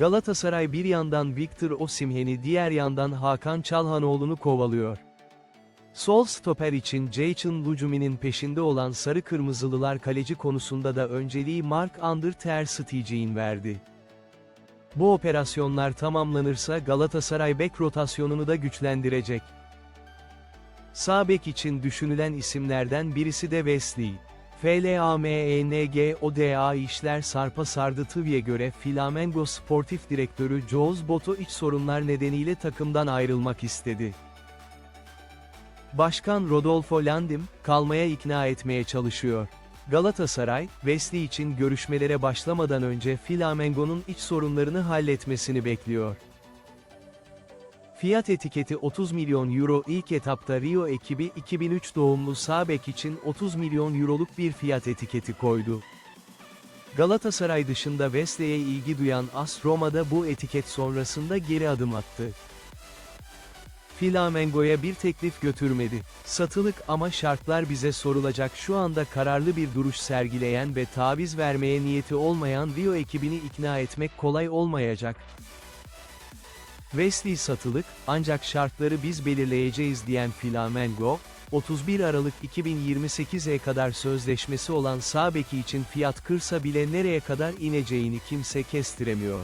Galatasaray bir yandan Victor Osimhen'i diğer yandan Hakan Çalhanoğlu'nu kovalıyor. Sol stoper için Jaycun Lucumi'nin peşinde olan Sarı Kırmızılılar kaleci konusunda da önceliği Mark-André Ter Stegen'in verdi. Bu operasyonlar tamamlanırsa Galatasaray bek rotasyonunu da güçlendirecek. Sağ bek için düşünülen isimlerden birisi de Wesley. FLAMENGODA işler sarpa sardı Tıvye göre Flamengo sportif direktörü Jose Boto iç sorunlar nedeniyle takımdan ayrılmak istedi. Başkan Rodolfo Landim, kalmaya ikna etmeye çalışıyor. Galatasaray, Wesley için görüşmelere başlamadan önce Flamengo'nun iç sorunlarını halletmesini bekliyor. Fiyat etiketi 30 milyon euro ilk etapta Rio ekibi 2003 doğumlu sağ bek için 30 milyon euroluk bir fiyat etiketi koydu. Galatasaray dışında Wesley'e ilgi duyan AS Roma'da bu etiket sonrasında geri adım attı. Flamengo'ya bir teklif götürmedi. Satılık ama şartlar bize sorulacak şu anda kararlı bir duruş sergileyen ve taviz vermeye niyeti olmayan Rio ekibini ikna etmek kolay olmayacak. Wesley satılık, ancak şartları biz belirleyeceğiz diyen Flamengo, 31 Aralık 2028'e kadar sözleşmesi olan sağ beki için fiyat kırsa bile nereye kadar ineceğini kimse kestiremiyor.